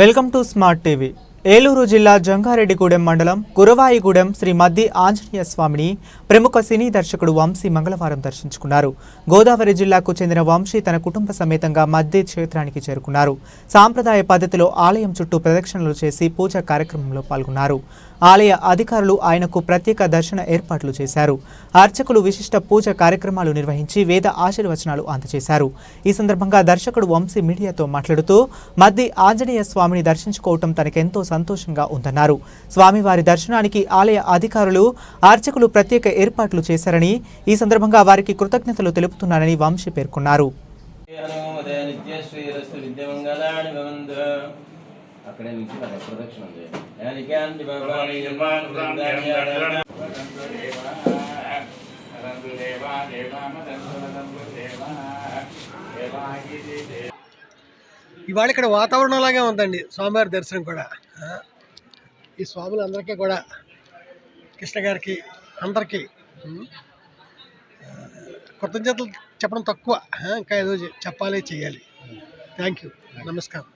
Welcome to smart TV. Eluru జిల్లా జంగారెడ్డిగూడెం మండలం గురవాయిగూడెం శ్రీ మద్ది ఆంజనేయ స్వామిని ప్రముఖ సినీ దర్శకుడు వంశీ మంగళవారం దర్శించుకున్నారు. గోదావరి జిల్లాకు చెందిన వంశీ తన కుటుంబ సమేతంగా మద్ది క్షేత్రానికి చేరుకున్నారు. సాంప్రదాయ పద్ధతిలో ఆలయం చుట్టూ ప్రదక్షిణలు చేసి పూజా కార్యక్రమంలో పాల్గొన్నారు. ఆలయ అధికారులు ఆయనకు ప్రత్యేక దర్శన ఏర్పాట్లు చేశారు. అర్చకులు విశిష్ట పూజ కార్యక్రమాలు నిర్వహించి వేద ఆశీర్వచనాలు అందజేశారు ఈ సందర్భంగా దర్శకుడు వంశీ మీడియాతో మాట్లాడుతూ మద్ది ఆంజనేయ స్వామిని దర్శించుకోవటం తనకెంతో సంతోషంగా ఉందన్నారు. స్వామివారి దర్శనానికి ఆలయ అధికారులు అర్చకులు ప్రత్యేక ఏర్పాట్లు చేశారని ఈ సందర్భంగా వారికి కృతజ్ఞతలు తెలుపుతున్నారని వంశీ పేర్కొన్నారు. అక్కడే నుంచి మన ప్రదక్షిణ భవాని ఇవాళ ఇక్కడ వాతావరణం లాగే ఉందండి. స్వామివారి దర్శనం కూడా. ఈ స్వాములందరికీ కూడా కృష్ణ గారికి అందరికీ కృతజ్ఞతలు చెప్పడం తక్కువ. ఇంకా ఏదో చెప్పాలి చేయాలి థ్యాంక్ యూ నమస్కారం.